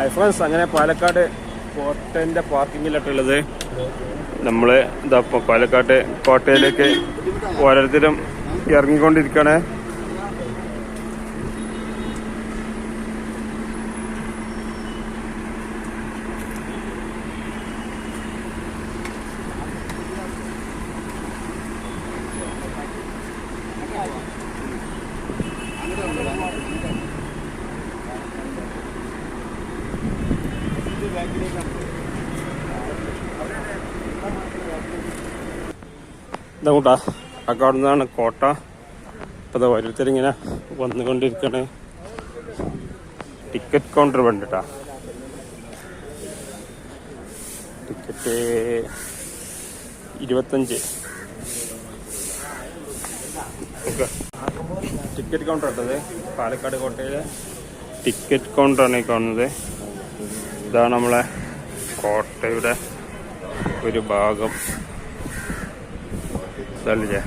Hi friends അങ്ങനെ പാലക്കാട് കോട്ടന്റെ പാർക്കിങ്ങിലായിട്ടുള്ളത് നമ്മൾ ഇതാ പാലക്കാട് കോട്ടയിലേക്ക് ഓരോരുത്തരും ഇറങ്ങിക്കൊണ്ടിരിക്കുകയാണ് ഇതാ കൂട്ടാ ആ കാണുന്നതാണ് കോട്ട. അപ്പോൾ ഓരോരുത്തരിങ്ങനെ വന്നുകൊണ്ടിരിക്കണേ. ടിക്കറ്റ് കൗണ്ടർ വേണ്ടിട്ടാ ടിക്കറ്റ് ഇരുപത്തഞ്ച്. ടിക്കറ്റ് കൗണ്ടർ ഇട്ടത് പാലക്കാട് കോട്ടയിലെ ടിക്കറ്റ് കൗണ്ടറാണ് ഈ കാണുന്നത്. ഇതാണ് നമ്മളെ കോട്ടയുടെ ഒരു ഭാഗം. സ്ഥലല്ലേ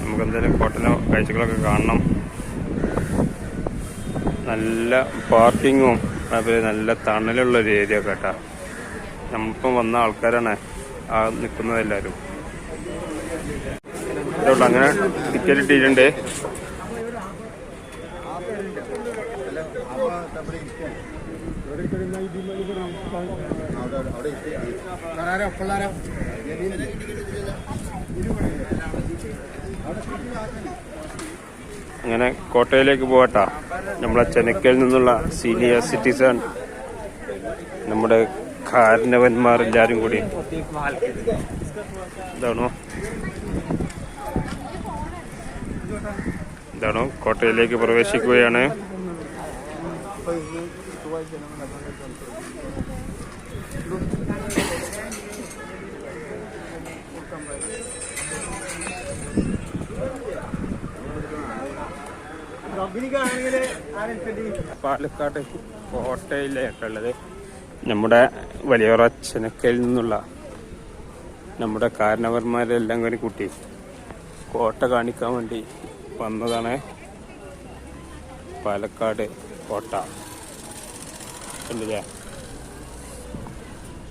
നമുക്ക് എന്തായാലും ഹോട്ടലോ കാഴ്ചകളൊക്കെ കാണണം. നല്ല പാർക്കിങ്ങും അതുപോലെ നല്ല തണലുള്ള ഒരു ഏരിയ കേട്ടോ. നമ്മളിപ്പം വന്ന ആൾക്കാരാണ് ആ നിൽക്കുന്നത് എല്ലാവരും അങ്ങനെ ടിക്കറ്റ് ഇട്ടിട്ടുണ്ട് അങ്ങനെ കോട്ടയിലേക്ക് പോകട്ടാ. നമ്മളെ ചെനക്കയിൽ നിന്നുള്ള സീനിയർ സിറ്റിസൺ നമ്മുടെ കാരണവന്മാർ എല്ലാവരും കൂടി. ഇതാണോ? ഇതാണോ? കോട്ടയിലേക്ക് പ്രവേശിക്കുകയാണ്. പാലക്കാട് കോട്ടയിലേക്കുള്ളത് നമ്മുടെ വലിയോറ ചെനക്കയിൽ നിന്നുള്ള നമ്മുടെ കാരണവർമാരെല്ലാം കൂടി കൂട്ടി കോട്ട കാണിക്കാൻ വേണ്ടി വന്നതാണ് പാലക്കാട് കോട്ട. കണ്ടില്ലേ?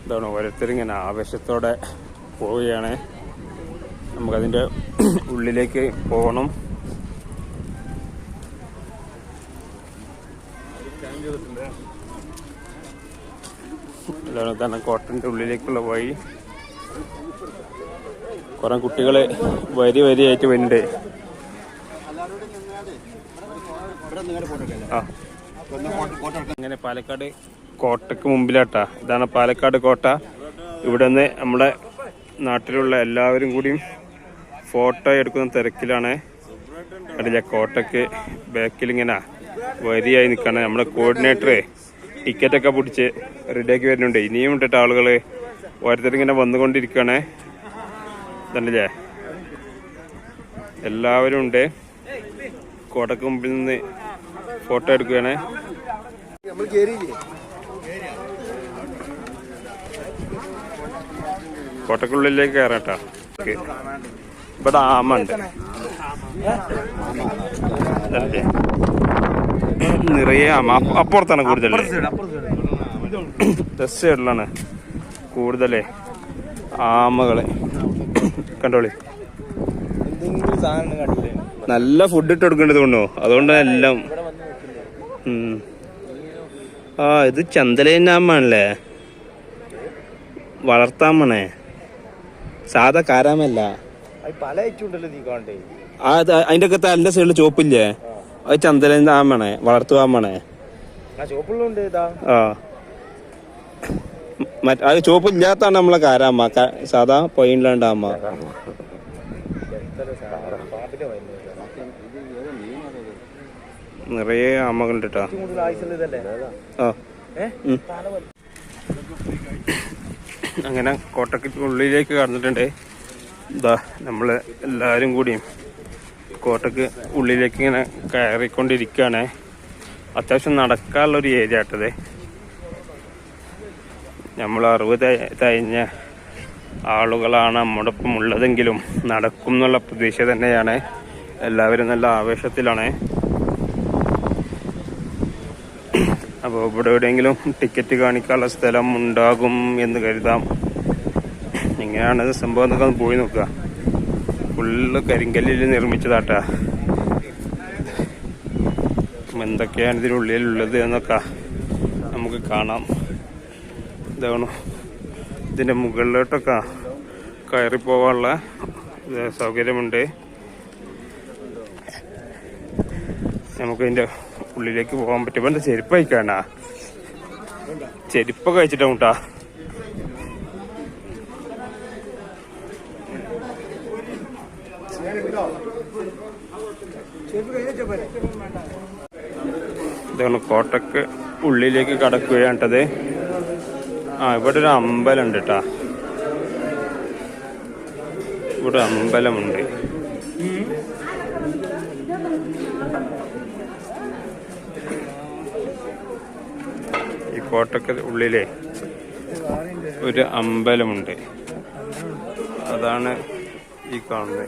ഓരോരുത്തരും ഓരോരുത്തരിങ്ങനെ ആവേശത്തോടെ പോവുകയാണ്. നമുക്കതിന്റെ ഉള്ളിലേക്ക് പോകണം. ഇതാണ് തന്നെ കോട്ടന്റെ ഉള്ളിലേക്കുള്ള വഴി. കുറേ കുട്ടികളെ വരി വരിയായിട്ട് വരുന്നുണ്ട് ആ. പാലക്കാട് കോട്ടക്ക് മുമ്പിലാട്ടാ. ഇതാണ് പാലക്കാട് കോട്ട. ഇവിടെ നിന്ന് നമ്മുടെ നാട്ടിലുള്ള എല്ലാവരും കൂടിയും ഫോട്ടോ എടുക്കുന്ന തിരക്കിലാണ്. കണ്ടില്ല കോട്ടക്ക് ബാക്കിൽ ഇങ്ങനെ വരിയായി നിൽക്കണം നമ്മുടെ കോർഡിനേറ്റർ ടിക്കറ്റൊക്കെ പിടിച്ച് റെഡിയാക്കി വരുന്നുണ്ട്. ഇനിയും ഇട്ടിട്ട് ആളുകൾ ഓരോരുത്തരിങ്ങനെ വന്നുകൊണ്ടിരിക്കുകയാണേ. കണ്ടില്ലേ എല്ലാവരും ഉണ്ട്. കോട്ടക്ക് മുമ്പിൽ നിന്ന് ഫോട്ടോ എടുക്കുകയാണ്. കോട്ടക്കുള്ളിലേക്ക് കയറാട്ടാ ഇവിടെ ആമ ഉണ്ട് അതല്ലേ നിറയെ അപ്പുറത്താണ് കൂടുതൽ ടെസ്റ്റ് സൈഡിലാണ് കൂടുതലേ ആമകൾ. കണ്ടോളി. നല്ല ഫുഡ് ഇട്ട് കൊടുക്കേണ്ടത് കൊണ്ടോ? അതുകൊണ്ടാണ് എല്ലാം ആ ഇത് ചന്തലേനാമാണല്ലേ വളർത്താമണേ. സാധാ കാരാമല്ല. അതിന്റെ ഒക്കെ തലിന്റെ സൈഡിൽ ചോപ്പില്ലേ അത് ചന്തലേന്റെ ആമണേ വളർത്തുവാമണേ ആ ചോപ്പുള്ളുണ്ട് ഇല്ലാത്താണ് ആ. മറ്റേ അത് ചോപ്പില്ലാത്താണ് നമ്മളെ കാരാമ്മ. സാധാ മരുന്ന് നിറയെ കേട്ടോ ആ. ഏ? അങ്ങനെ കോട്ടക്കുള്ളിലേക്ക് കടന്നിട്ടുണ്ട്. ഇതാ നമ്മൾ എല്ലാവരും കൂടിയും. കോട്ടക്ക് ഉള്ളിലേക്ക് ഇങ്ങനെ കയറിക്കൊണ്ടിരിക്കുകയാണ്. അത്യാവശ്യം നടക്കാനുള്ള ഒരു ഏരിയ ആട്ടത് നമ്മൾ അറുപത് കഴിഞ്ഞ ആളുകളാണ് നമ്മുടെ ഒപ്പം ഉള്ളതെങ്കിലും നടക്കും എന്നുള്ള പ്രതീക്ഷ തന്നെയാണ്. എല്ലാവരും നല്ല ആവേശത്തിലാണ്. അപ്പോൾ ഇവിടെ എവിടെയെങ്കിലും ടിക്കറ്റ് കാണിക്കാനുള്ള സ്ഥലം ഉണ്ടാകും എന്ന് കരുതാം. ഇങ്ങനെയാണ് ഇത് സംഭവം എന്നൊക്കെ പോയി നോക്കുക. ഫുള്ള് കരിങ്കല്ലിൽ നിർമ്മിച്ചതാട്ടാ. എന്തൊക്കെയാണ് ഇതിനുള്ളിലുള്ളത് എന്നൊക്കെ നമുക്ക് കാണാം. ഇതാണ്? ഇതിന്റെ മുകളിലോട്ടൊക്കെ കയറി പോകാനുള്ള സൗകര്യമുണ്ട്. നമുക്ക് ഇതിന്റെ ഉള്ളിലേക്ക് പോകാൻ പറ്റും എന്റെ ചെരുപ്പ് കഴിക്കാണ ചെരുപ്പൊക്കെ കഴിച്ചിട്ടാ ഇതാണ് കോട്ടക്ക് ഉള്ളിലേക്ക് കടക്കുകയാണ്ടത് ആ ഇവിടെ ഒരു അമ്പലം ഉണ്ട് കേട്ടാ ഇവിടെ അമ്പലമുണ്ട്. ഈ കോട്ടക്ക് ഉള്ളിലെ ഒരു അമ്പലമുണ്ട്. അതാണ് ഈ കാണുന്നത്.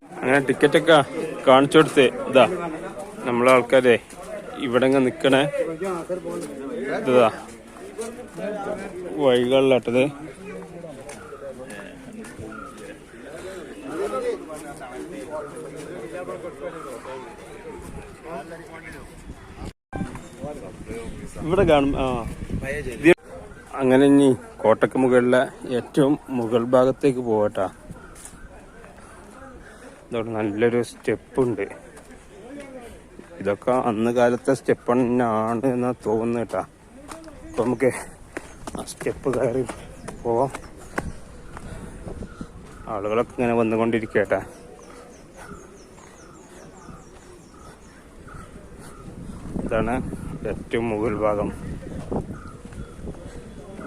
അങ്ങനെ ടിക്കറ്റൊക്കെ കാണിച്ചു കൊടുത്ത് ഇതാ നമ്മളെ ആൾക്കാരെ ഇവിടെ നിക്കണേ. ഇതാ വഴികളിലാട്ടത്. ഇവിടെ കാണും ആ. അങ്ങനെ ഇനി കോട്ടക്ക് മുകളിലെ ഏറ്റവും മുകൾ ഭാഗത്തേക്ക് പോകട്ടാ ഇതോടെ നല്ലൊരു സ്റ്റെപ്പ് ഉണ്ട് ഇതൊക്കെ അന്ന് കാലത്തെ സ്റ്റെപ്പ് തന്നെയാണ് എന്നാ തോന്നുന്നു കേട്ടാ അപ്പൊ നമുക്ക് ആ സ്റ്റെപ്പ് കയറി പോവാം. ആളുകളൊക്കെ ഇങ്ങനെ വന്നുകൊണ്ടിരിക്കട്ടാ ഇതാണ് ഏറ്റവും മുകൾ ഭാഗം.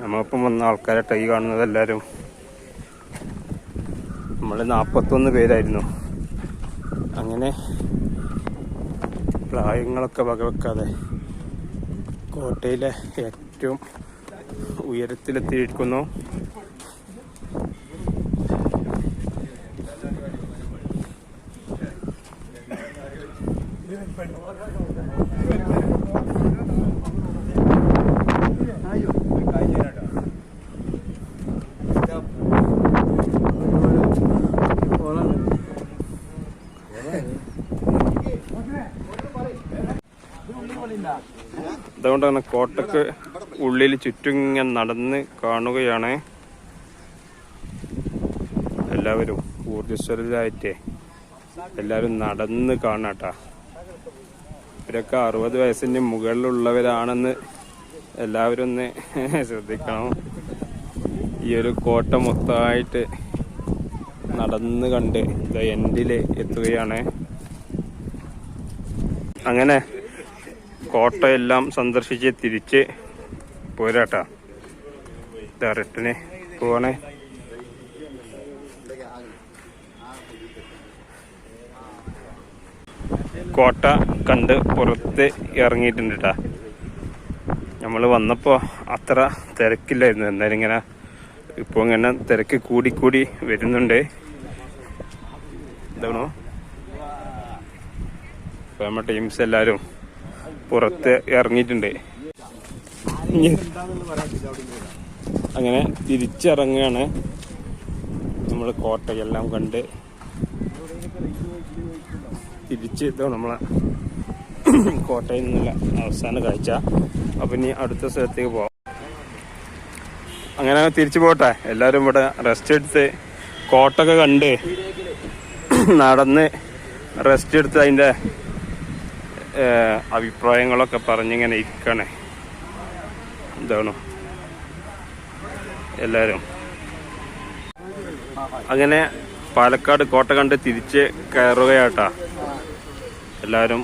നമ്മളിപ്പം വന്ന ആൾക്കാരെ ടൈ കാണുന്നത് എല്ലാവരും നമ്മൾ നാൽപ്പത്തൊന്ന് പേരായിരുന്നു. അങ്ങനെ പ്രായങ്ങളൊക്കെ വകവെക്കാതെ കോട്ടയിലെ ഏറ്റവും ഉയരത്തിലെത്തിയിരിക്കുന്നു. അതുകൊണ്ടാണ് കോട്ടക്ക് ഉള്ളിൽ ചുറ്റും നടന്ന് കാണുകയാണ്. എല്ലാവരും ഊർജസ്വലരായിട്ടേ എല്ലാവരും നടന്ന് കാണാട്ടാ. ഇവരൊക്കെ അറുപത് വയസ്സിന് മുകളിലുള്ളവരാണെന്ന് എല്ലാവരും ഒന്ന് ശ്രദ്ധിക്കണം. ഈ ഒരു കോട്ട മൊത്തമായിട്ട് നടന്ന് കണ്ട് ഇത് എൻഡിൽ എത്തുകയാണ്. അങ്ങനെ കോട്ടയെല്ലാം സന്ദർശിച്ച് തിരിച്ച് പോരാട്ടാ. റിട്ടന് പോവാണേ. കോട്ട കണ്ട് പുറത്ത് ഇറങ്ങിയിട്ടുണ്ട് കേട്ടാ നമ്മൾ വന്നപ്പോൾ അത്ര തിരക്കില്ലായിരുന്നു. എന്തായാലും ഇങ്ങനെ ഇപ്പോൾ ഇങ്ങനെ തിരക്ക് കൂടി കൂടി വരുന്നുണ്ട്. എന്താണോ ഇപ്പൊ നമ്മുടെ ടീംസ് എല്ലാവരും പുറത്ത് ഇറങ്ങിയിട്ടുണ്ട്. അങ്ങനെ തിരിച്ചിറങ്ങുകയാണ്. നമ്മൾ കോട്ടയെല്ലാം കണ്ട് തിരിച്ച് ഇതോ നമ്മളെ കോട്ടയിൽ നിന്നുള്ള അവസാന കാഴ്ച. അപ്പം ഇനി അടുത്ത സ്ഥലത്തേക്ക് പോവാം. അങ്ങനെ തിരിച്ചു പോട്ടെ. എല്ലാവരും ഇവിടെ റെസ്റ്റ് എടുത്ത് കോട്ടൊക്കെ കണ്ട് നടന്ന് റെസ്റ്റ് എടുത്ത് അതിന്റെ അഭിപ്രായങ്ങളൊക്കെ പറഞ്ഞിങ്ങനെ ഇരിക്കണേ. എന്താണ് എല്ലാവരും അങ്ങനെ പാലക്കാട് കോട്ട കണ്ട് തിരിച്ച് കയറുകയാട്ടാ. എല്ലാവരും